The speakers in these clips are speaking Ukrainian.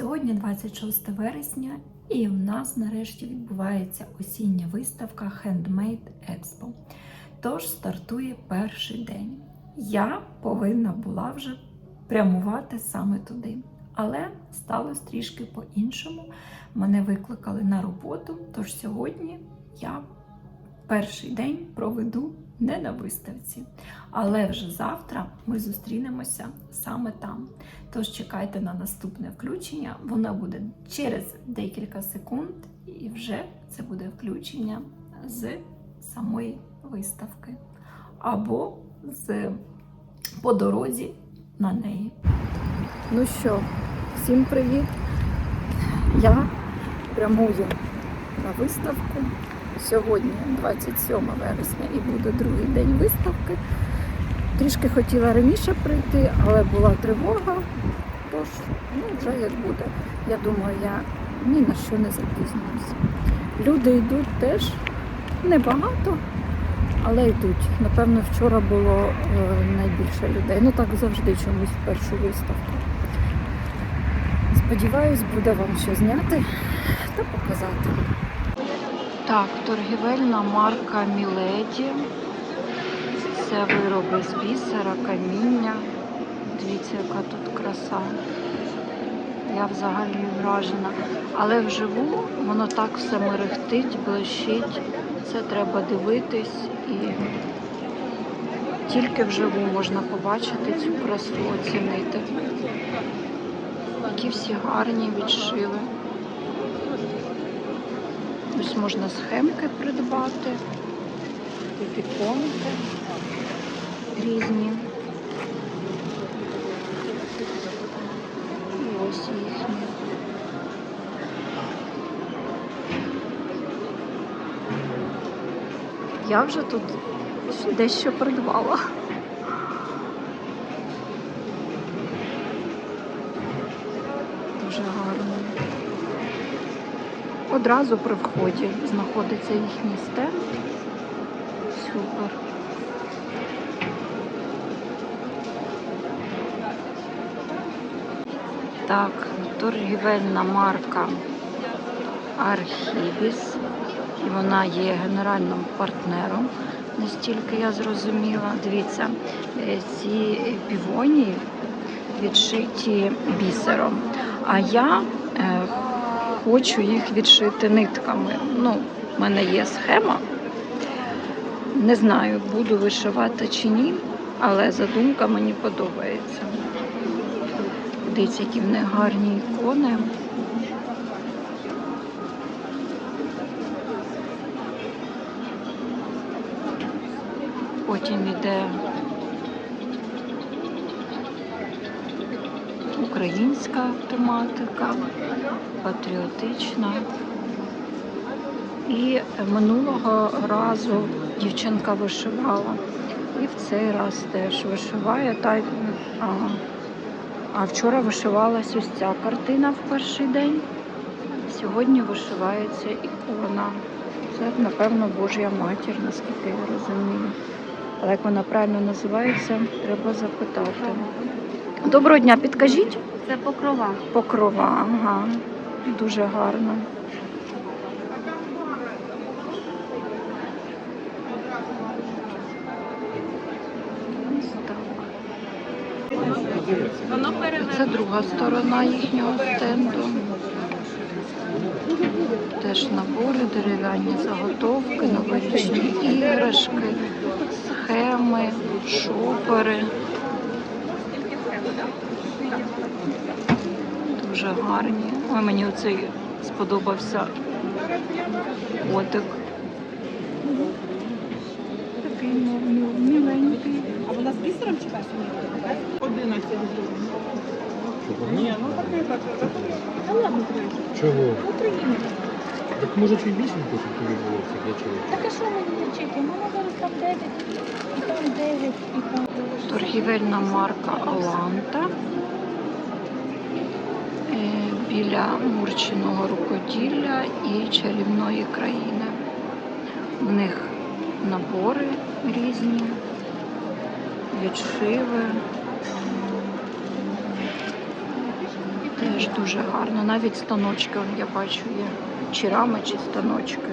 Сьогодні 26 вересня, і в нас нарешті відбувається осіння виставка Handmade Expo. Тож стартує перший день. Я повинна була вже прямувати саме туди. Але сталося трішки по-іншому. Мене викликали на роботу, тож сьогодні я перший день проведу не на виставці, але вже завтра ми зустрінемося саме там. Тож чекайте на наступне включення. Воно буде через декілька секунд, і вже це буде включення з самої виставки або з по дорозі на неї. Ну що, всім привіт! Я прямую на виставку. Сьогодні 27 вересня і буде другий день виставки. Трішки хотіла раніше прийти, але була тривога. Тож, ну вже як буде. Я думаю, я ні на що не запізнююся. Люди йдуть теж небагато, але йдуть. Напевно, вчора було е, найбільше людей. Ну так завжди чомусь першу виставку. Сподіваюсь, буде вам що зняти та показати. Так, торгівельна марка Міледі. Це вироби з бісера, каміння. Дивіться, яка тут краса. Я взагалі вражена. Але вживу воно так все мерехтить, блищить. Це треба дивитись і тільки вживу можна побачити цю красу, оцінити. Які всі гарні відшиви. Ось можна схемки придбати, іконки різні. І ось їхні. Я вже тут дещо придбала. Дуже гарно. Одразу при вході знаходиться їхній стенд. Супер. Так, торгівельна марка Архібіс. І вона є генеральним партнером, настільки я зрозуміла. Дивіться, е, ці півонії відшиті бісером. А я е, хочу їх відшити нитками. Ну, в мене є схема. Не знаю, буду вишивати чи ні, але задумка мені подобається. Дивіться, які в них гарні ікони. Потім іде українська тематика, патріотична. І минулого разу дівчинка вишивала. І в цей раз теж вишиває. Та, а, а вчора вишивалась ось ця картина в перший день. Сьогодні вишивається ікона. Це, напевно, Божя матір, наскільки я розумію. Але як вона правильно називається, треба запитати. Доброго дня, підкажіть. Це покрова. Покрова, ага. Дуже гарно. Це друга сторона їхнього стенду. Теж набори, дерев'яні заготовки, новорічні іграшки, схеми, шопери. Дуже гарні. Ой, мені оцей сподобався котик. Такий мил- мил- А вона з бісером чи без? 11 гривень. Ні, ну таке так. Та ладно, Чого? Україна. Так може чуть більше хочуть тобі було це для чого? Так а що мені вчити? Мене зараз там 9, і там 9, і там 9. Торгівельна марка Аланта біля Мурчиного рукоділля і чарівної країни. В них набори різні. відшиви. Теж дуже гарно. Навіть станочки, я бачу, є. Чи рами, чи станочки.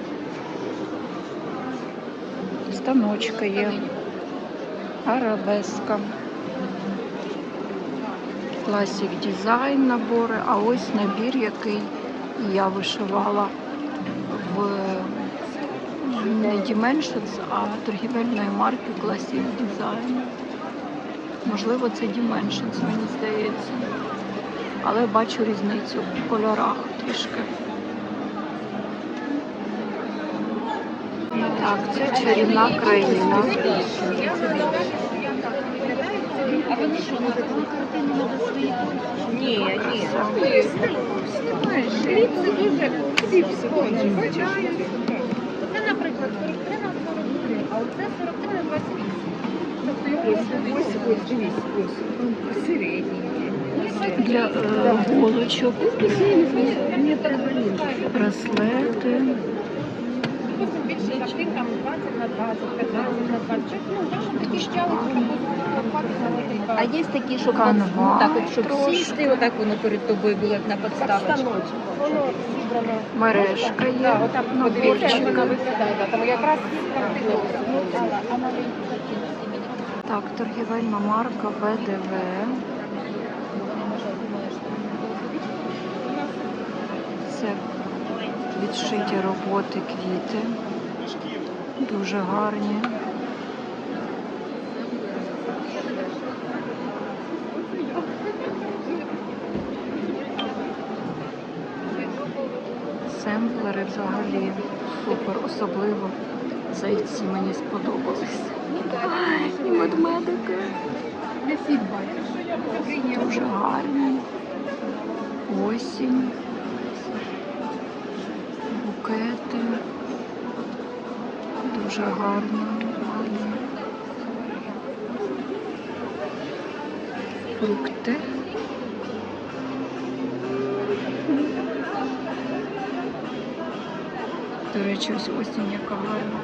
Станочка є. Арабеска. Класік дизайн набори, а ось набір, який я вишивала в не Dimensions, а торгівельної марки Classic Design. Можливо, це Dimensions, мені здається. Але бачу різницю в кольорах трішки. Так, це чарівна країна. А вони що, на таку картину надо свої? Ні, ні. Знаєш, це дуже кліпси, вон бачиш? Це, наприклад, 43 на 43, а оце 43 на 28. Тобто Ось, ось, ось, дивись, ось, посередній. Для е, голочок, Мені перезвонили. браслети. Картин, там 20 на 20, 15 на 20. Ну, так, такі щали, А є такі, щоб ну, так, от, щоб трошки. сісти, отак воно перед тобою було як на подставочці. Воно зібрано. Мережка є. Так, отак подивіться, як вона виглядає. да, Там якраз картини. А на Так, торгівельна марка ВДВ. Це відшиті роботи квіти. Дуже гарні. Семплери взагалі супер, особливо зайці мені сподобались. І медмедики. Дуже гарні. Осінь. Дуже гарно. Фрукти. До речі, ось осінь яка гарна.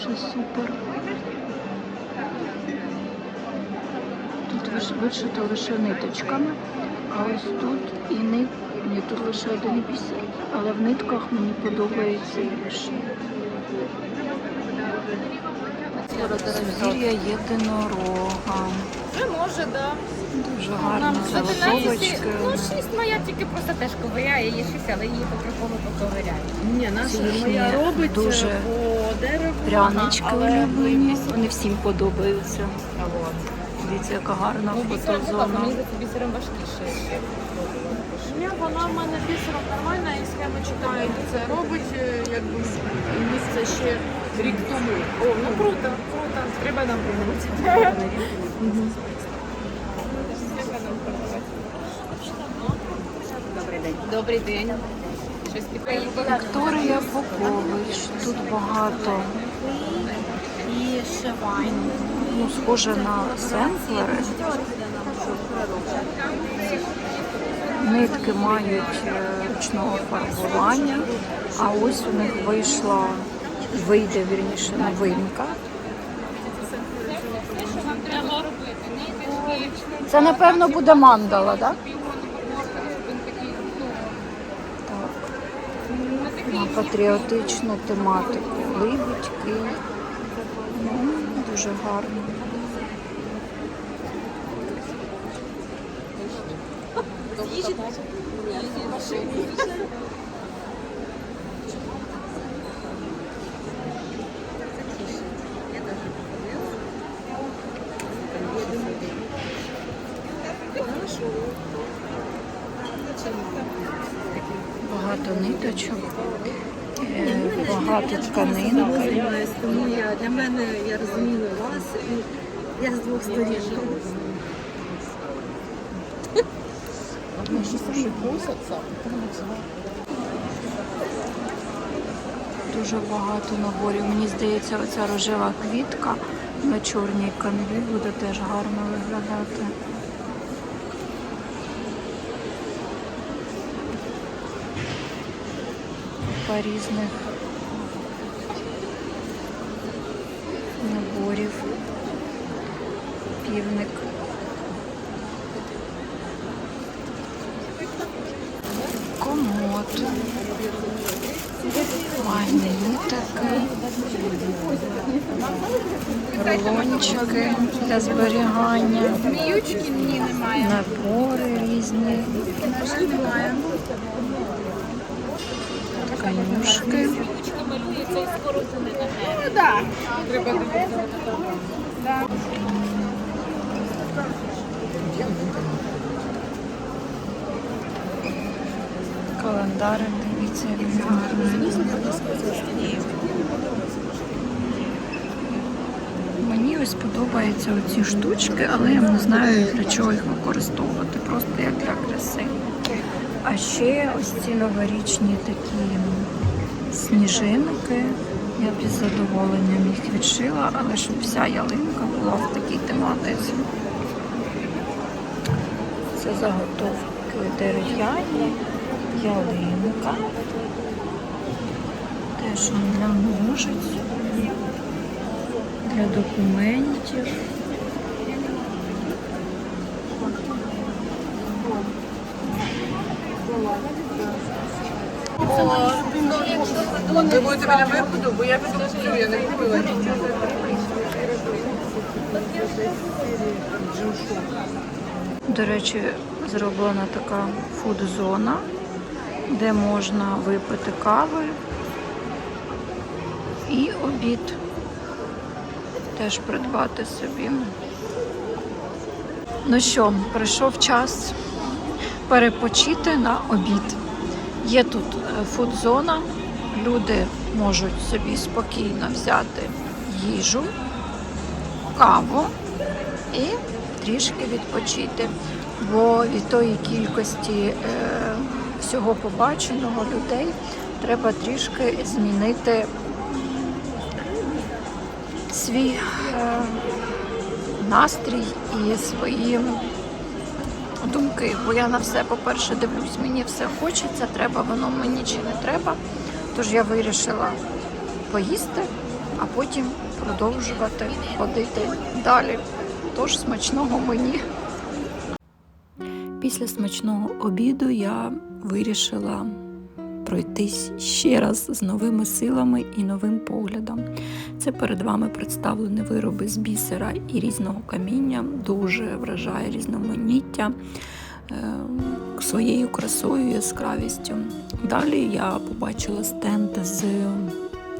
Що супер. Тут виш- вишито лише ниточками, а ось тут і нит... Ні, тут лише 1,50. Але в нитках мені подобається більше. Сузір'я єдинорога. Вже може, да. Дуже гарно заготовочки. Ну, шість моя тільки просто теж ковиряє, є шість, але її по-другому поковиряє. Ні, наша моя робить дуже е, по дереву. Прянички улюблені. Вони всім подобаються. От. Дивіться, яка гарна Ну, фотозона. мені за бісером важкіше. Ні, вона в мене бісером нормальна, і схеми читає, це робить, е, якби місце ще рік тому. О, ну круто, круто. Треба нам пробувати. Добрий день. Щось підприємство. Вікторія Попович. Тут багато. І шивайн. Ну, схоже на семплери. Нитки мають е, ручного фарбування, а ось у них вийшла, вийде вірніше новинка. Це напевно буде мандала, так? Так. На патріотичну тематику. Либідьки. Ну, дуже гарно. Багато ниточок, е, багато тканинки. Тому я для мене я розумію вас і я з двох сторін. Дуже багато наборів. Мені здається, оця рожева квітка на чорній канві буде теж гарно виглядати. Купа різних наборів. Півник. Комод. Магнітики. Рулончики для зберігання. Набори різні. Конюшки. Календари, дивіться, він гарний. Мені ось подобаються оці штучки, але я не знаю для чого їх використовувати, просто як для краси. А ще ось ці новорічні такі сніжинки. Я б із задоволенням їх відшила, але щоб вся ялинка була в такій тематиці. Це заготовки дерев'яні, ялинка. Теж для ножиць, для документів. Ви будете біля виходу, бо я піду я не купила. До речі, зроблена така фуд-зона, де можна випити кави і обід. Теж придбати собі. Ну що, прийшов час перепочити на обід. Є тут е, фуд-зона, люди можуть собі спокійно взяти їжу, каву і трішки відпочити. Бо від тої кількості е, всього побаченого людей треба трішки змінити свій е, настрій і свої думки. Бо я на все, по-перше, дивлюсь, мені все хочеться, треба воно мені чи не треба. Тож я вирішила поїсти, а потім продовжувати ходити далі. Тож смачного мені. Після смачного обіду я вирішила пройтись ще раз з новими силами і новим поглядом. Це перед вами представлені вироби з бісера і різного каміння. Дуже вражає різноманіття е, своєю красою, яскравістю. Далі я побачила стенд з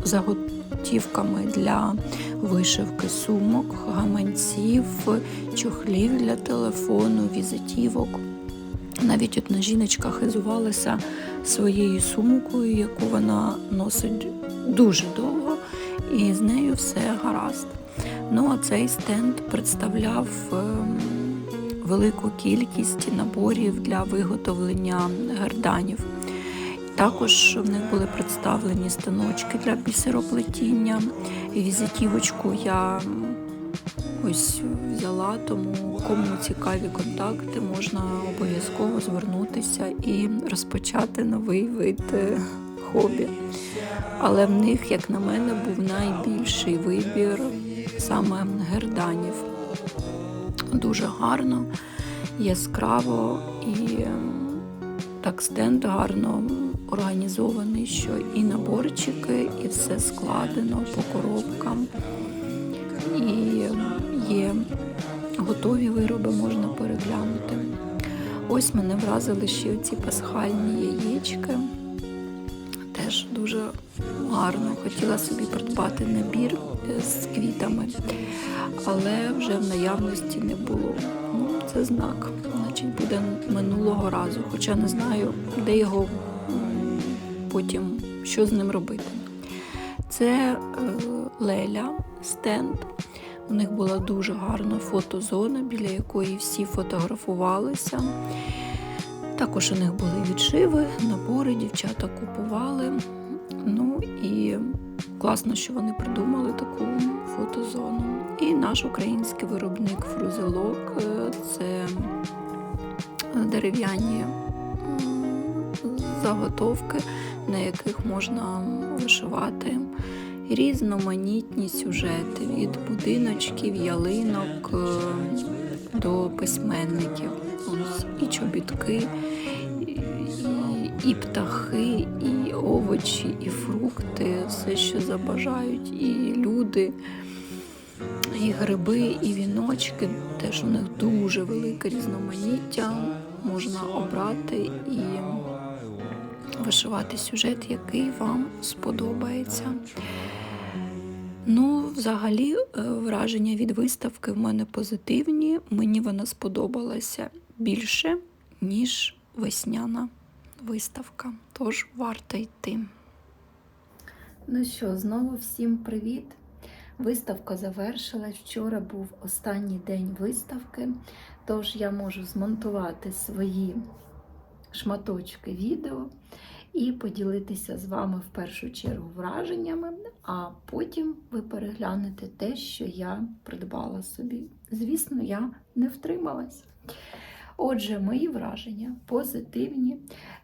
заготівками для вишивки сумок, гаманців, чохлів для телефону, візитівок. Навіть одна жіночка хизувалася своєю сумкою, яку вона носить дуже довго, і з нею все гаразд. Ну а цей стенд представляв ем, велику кількість наборів для виготовлення герданів. Також в них були представлені станочки для бісероплетіння. Візитівочку я ось взяла, тому кому цікаві контакти, можна обов'язково звернутися і розпочати новий вид е, хобі. Але в них, як на мене, був найбільший вибір саме герданів. Дуже гарно, яскраво і ем, так стенд гарно організований, що і наборчики, і все складено по коробкам. І є готові вироби, можна переглянути. Ось мене вразили ще ці пасхальні яєчки. Теж дуже гарно. Хотіла собі придбати набір е, з квітами, але вже в наявності не було. Ну, це знак. Значить, буде минулого разу. Хоча не знаю, де його потім, що з ним робити. Це е, Леля стенд. У них була дуже гарна фотозона, біля якої всі фотографувалися. Також у них були відшиви, набори, дівчата купували. Ну і класно, що вони придумали таку фотозону. І наш український виробник фрузелок це дерев'яні заготовки, на яких можна вишивати різноманітні сюжети від будиночків, ялинок е, до письменників. І чобітки, і, птахи, і овочі, і фрукти, все, що забажають, і люди, і гриби, і віночки. Теж у них дуже велике різноманіття. Можна обрати і вишивати сюжет, який вам сподобається. Ну, взагалі, е, враження від виставки в мене позитивні. Мені вона сподобалася більше, ніж весняна виставка. Тож варто йти. Ну що, знову всім привіт! Виставка завершилась. Вчора був останній день виставки, тож я можу змонтувати свої шматочки відео і поділитися з вами в першу чергу враженнями, а потім ви переглянете те, що я придбала собі. Звісно, я не втрималась. Отже, мої враження позитивні.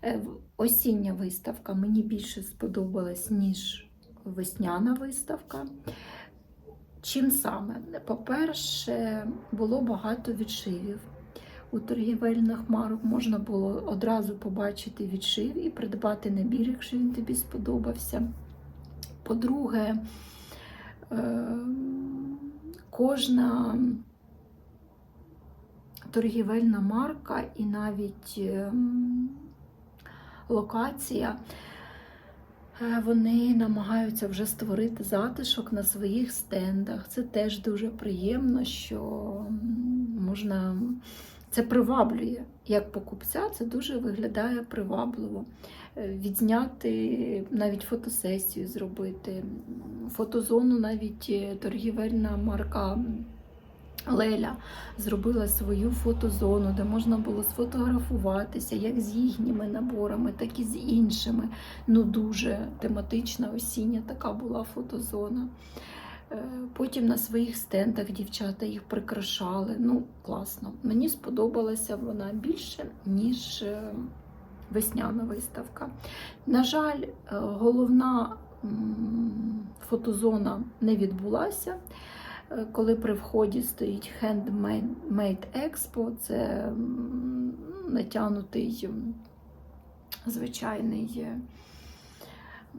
Е, Осіння виставка мені більше сподобалась, ніж весняна виставка. Чим саме? По-перше, було багато відшивів. У торгівельних марок можна було одразу побачити відшив і придбати набір, якщо він тобі сподобався. По-друге, е, кожна торгівельна марка і навіть ем, локація. е, Вони намагаються вже створити затишок на своїх стендах. Це теж дуже приємно, що можна це приваблює як покупця, це дуже виглядає привабливо. Е, Відзняти навіть фотосесію зробити, фотозону навіть е, торгівельна марка Леля зробила свою фотозону, де можна було сфотографуватися як з їхніми наборами, так і з іншими. Ну, дуже тематична осіння така була фотозона. Е, Потім на своїх стендах дівчата їх прикрашали. Ну, класно. Мені сподобалася вона більше, ніж е, весняна виставка. На жаль, е, головна фотозона не відбулася. Коли при вході стоїть Handmade Expo, це натягнутий звичайний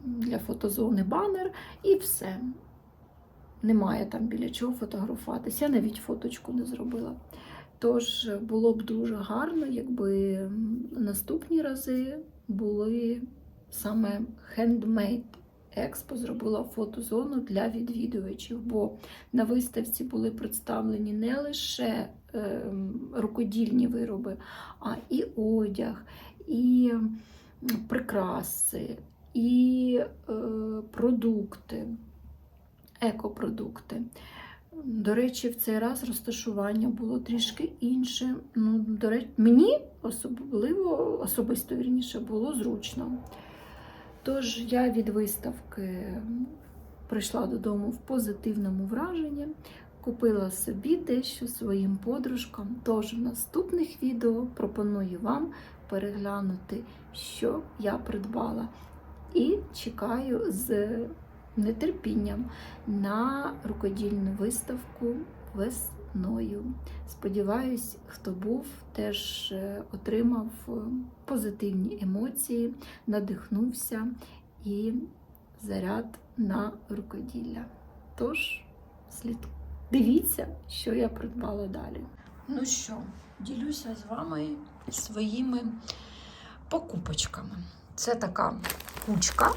для фотозони банер, і все. Немає там біля чого фотографуватися. Я навіть фоточку не зробила. Тож е, було б дуже гарно, якби наступні рази були саме Handmade Expo зробила фотозону для відвідувачів, бо на виставці були представлені не лише е, рукодільні вироби, а і одяг, і прикраси, і е, продукти, екопродукти. До речі, в цей раз розташування було трішки інше. Ну, до речі, мені особливо, особисто вірніше, було зручно. Тож я від виставки прийшла додому в позитивному враженні, купила собі дещо своїм подружкам. Тож в наступних відео пропоную вам переглянути, що я придбала. І чекаю з нетерпінням на рукодільну виставку весною. Сподіваюсь, хто був, теж е, отримав е, позитивні емоції, надихнувся і заряд на рукоділля. Тож, слід дивіться, що я придбала далі. Ну що, ділюся з вами своїми покупочками. Це така кучка,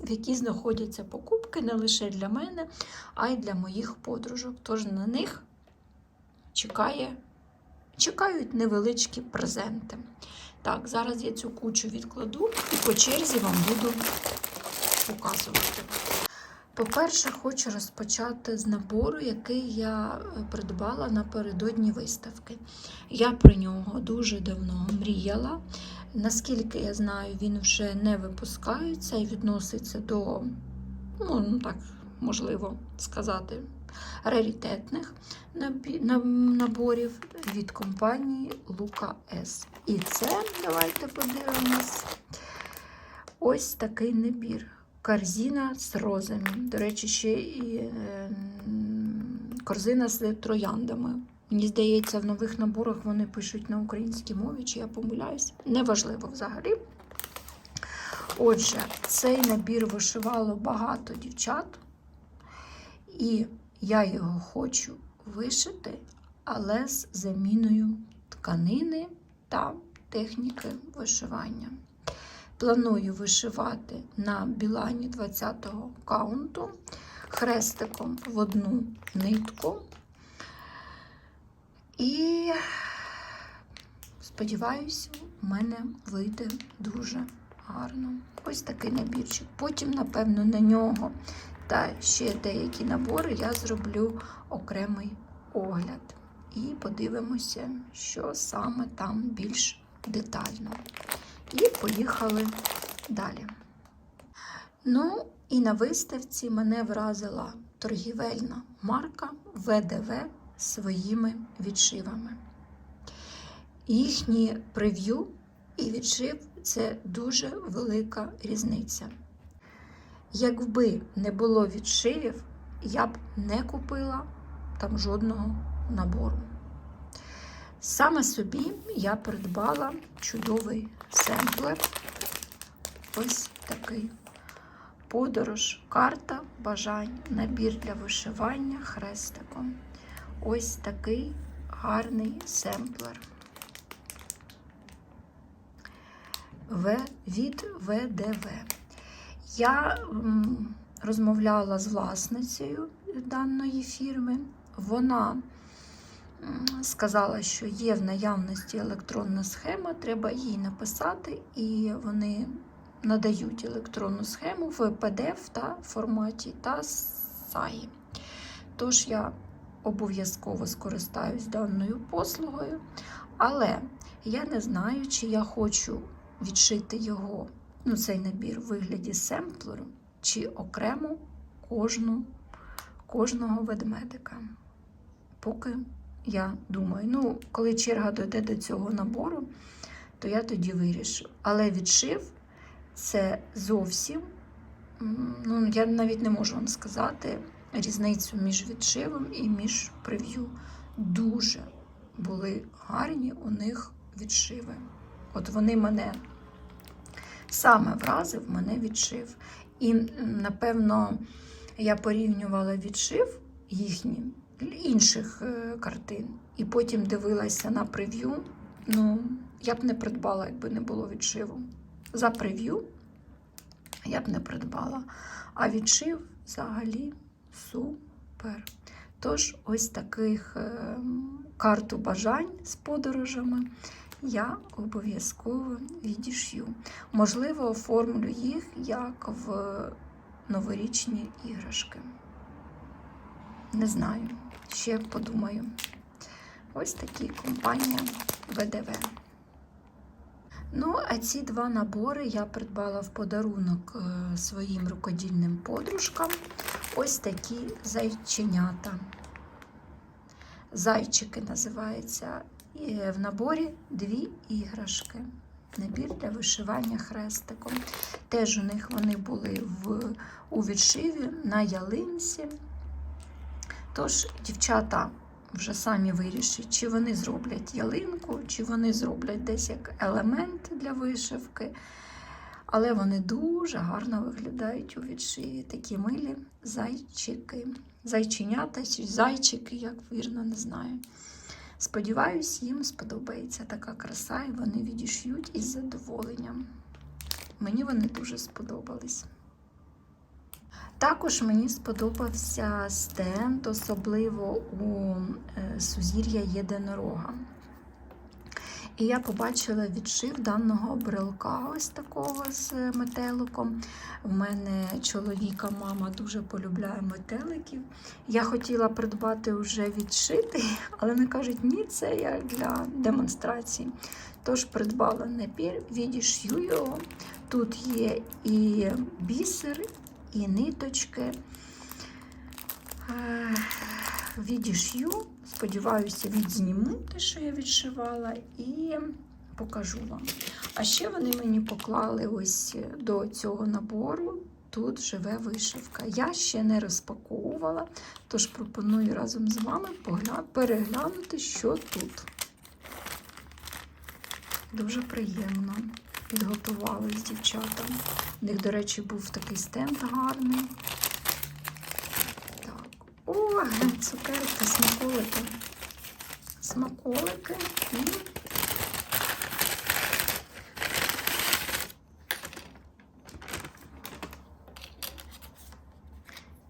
в якій знаходяться покупки не лише для мене, а й для моїх подружок. Тож на них чекає, чекають невеличкі презенти. Так, зараз я цю кучу відкладу і по черзі вам буду показувати. По-перше, хочу розпочати з набору, який я е, придбала напередодні виставки. Я про нього дуже давно мріяла. Наскільки я знаю, він вже не випускається і відноситься до, ну, ну так, можливо сказати, раритетних наборів від компанії Luca S. І це, давайте подивимось, ось такий набір. корзина з розами. До речі, ще і е, корзина з трояндами. Мені здається, в нових наборах вони пишуть на українській мові, чи я помиляюсь. Неважливо взагалі. Отже, цей набір вишивало багато дівчат, і я його хочу вишити, але з заміною тканини та техніки вишивання. Планую вишивати на білані 20-го каунту хрестиком в одну нитку. І сподіваюся, у мене вийде дуже гарно. Ось такий набірчик. Потім, напевно, на нього та ще деякі набори я зроблю окремий огляд. І подивимося, що саме там більш детально. І поїхали далі. Ну, і на виставці мене вразила торгівельна марка ВДВ своїми відшивами. Їхні прев'ю і відшив це дуже велика різниця. Якби не було відшивів, я б не купила там жодного набору. Саме собі я придбала чудовий семплер. Ось такий подорож, карта бажань, набір для вишивання хрестиком. Ось такий гарний семплер. Від ВДВ. Я розмовляла з власницею даної фірми. Вона сказала, що є в наявності електронна схема, треба їй написати, і вони надають електронну схему в PDF та форматі та SAI. Тож я обов'язково скористаюсь даною послугою, але я не знаю, чи я хочу відшити його, ну, цей набір в вигляді семплеру, чи окремо кожну, кожного ведмедика. Поки я думаю, ну, коли черга дойде до цього набору, то я тоді вирішу. Але відшив це зовсім, ну, я навіть не можу вам сказати різницю між відшивом і між прев'ю. Дуже були гарні у них відшиви. От вони мене саме вразив, мене відшив. І, напевно, я порівнювала відшив їхні інших е, картин, і потім дивилася на прев'ю. Ну, я б не придбала, якби не було відшиву. За прев'ю я б не придбала. А відшив взагалі супер. Тож, ось таких е, карту бажань з подорожами я обов'язково відішью. Можливо, оформлю їх як в новорічні іграшки. Не знаю, ще подумаю. Ось такі компанія ВДВ. Ну, а ці два набори я придбала в подарунок е, своїм рукодільним подружкам. Ось такі зайченята. Зайчики називаються. І в наборі дві іграшки. Набір для вишивання хрестиком. Теж у них вони були в, у відшиві на ялинці. Тож, дівчата вже самі вирішать, чи вони зроблять ялинку, чи вони зроблять десь як елемент для вишивки. Але вони дуже гарно виглядають у відшиві. Такі милі зайчики. Зайченята чи зайчики, як вірно, не знаю. Сподіваюсь, їм сподобається така краса, і вони відіш'ють із задоволенням. Мені вони дуже сподобались. Також мені сподобався стенд, особливо у е, сузір'я єдинорога. І я побачила відшив даного брелка, ось такого з метеликом. У мене чоловіка, мама дуже полюбляє метеликів. Я хотіла придбати вже відшитий, але вони кажуть, ні, це я для демонстрації. Тож придбала набір, відішью його. Тут є і бісер, і ниточки. Відішью, сподіваюся, відзніму те, що я відшивала, і покажу вам. А ще вони мені поклали ось до цього набору тут живе вишивка. Я ще не розпаковувала, тож пропоную разом з вами переглянути, що тут. Дуже приємно. Підготувались дівчата. У них, до речі, був такий стенд гарний. Так. Цукерки, смаколики. Смаколики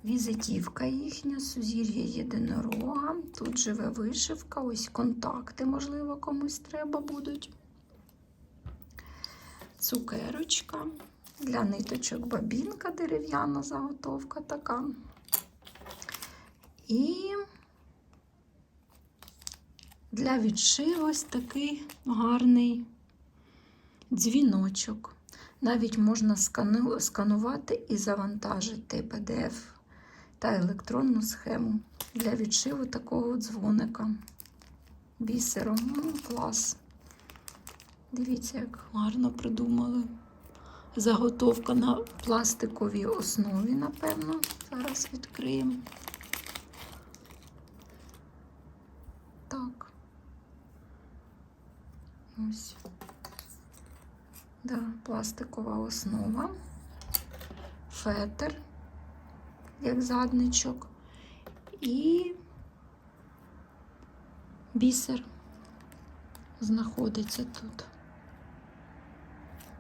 Візитівка їхня, сузір'я єдинорога. Тут живе вишивка, ось контакти, можливо, комусь треба будуть. Цукерочка. Для ниточок бабінка, дерев'яна заготовка така. І для відшиву ось такий гарний дзвіночок. Навіть можна сканувати і завантажити PDF та електронну схему для відшиву такого дзвоника бісером. Ну, клас. Дивіться, як гарно придумали. Заготовка на пластиковій основі, напевно. Зараз відкриємо. Так. Ось. Да, пластикова основа, фетр, як задничок, і бісер знаходиться тут.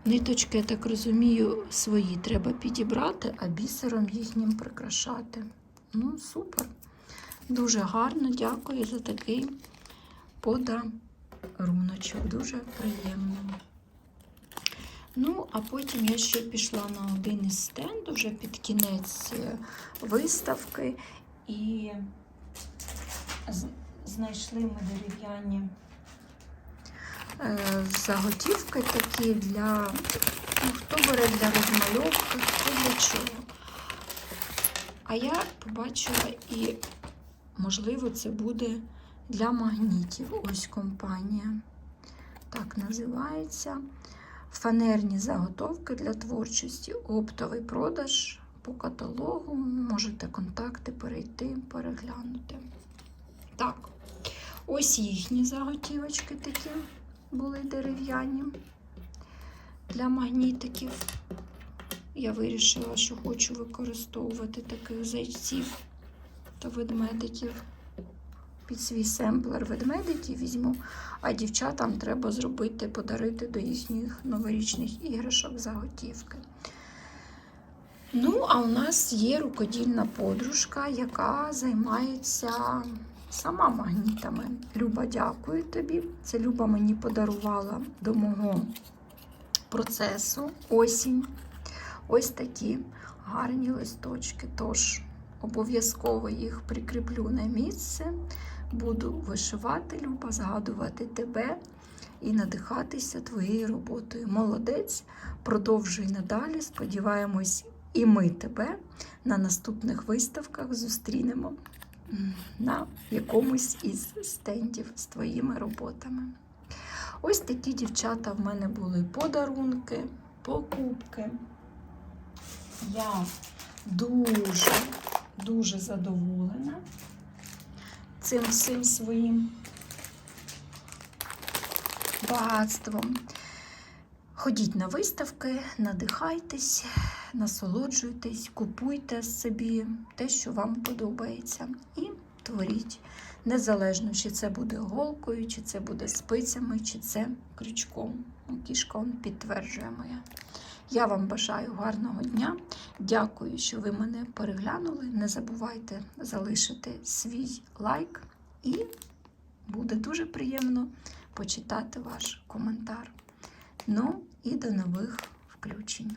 Ниточки, я так розумію, свої треба підібрати, а бісером їхнім прикрашати. Ну, супер. Дуже гарно, дякую за такий подаруночок. Дуже приємно. Ну, а потім я ще пішла на один із стендів вже під кінець виставки і знайшли ми дерев'яні е, заготівки такі для ну, хто бере для розмальовки, хто для чого. А я побачила і, можливо, це буде для магнітів. Ось компанія. Так називається. Фанерні заготовки для творчості, оптовий продаж по каталогу. Можете контакти перейти, переглянути. Так, ось їхні заготівочки такі були дерев'яні для магнітиків. Я вирішила, що хочу використовувати таких зайців та ведмедиків. Під свій семплер ведмедиків візьму, а дівчатам треба зробити, подарити до їхніх новорічних іграшок заготівки. Ну, а у нас є рукодільна подружка, яка займається сама магнітами. Люба, дякую тобі. Це Люба мені подарувала до мого процесу осінь. Ось такі гарні листочки. Тож обов'язково їх прикріплю на місце. Буду вишивати, Люба, згадувати тебе і надихатися твоєю роботою. Молодець, продовжуй надалі. Сподіваємось, і ми тебе на наступних виставках зустрінемо на якомусь із стендів з твоїми роботами. Ось такі дівчата в мене були подарунки, покупки. Я дуже, дуже задоволена цим всім своїм багатством. Ходіть на виставки, надихайтесь, насолоджуйтесь, купуйте собі те, що вам подобається, і творіть. Незалежно, чи це буде голкою, чи це буде спицями, чи це крючком. Кішка підтверджує моя. Я вам бажаю гарного дня. Дякую, що ви мене переглянули. Не забувайте залишити свій лайк, і буде дуже приємно почитати ваш коментар. Ну і до нових включень.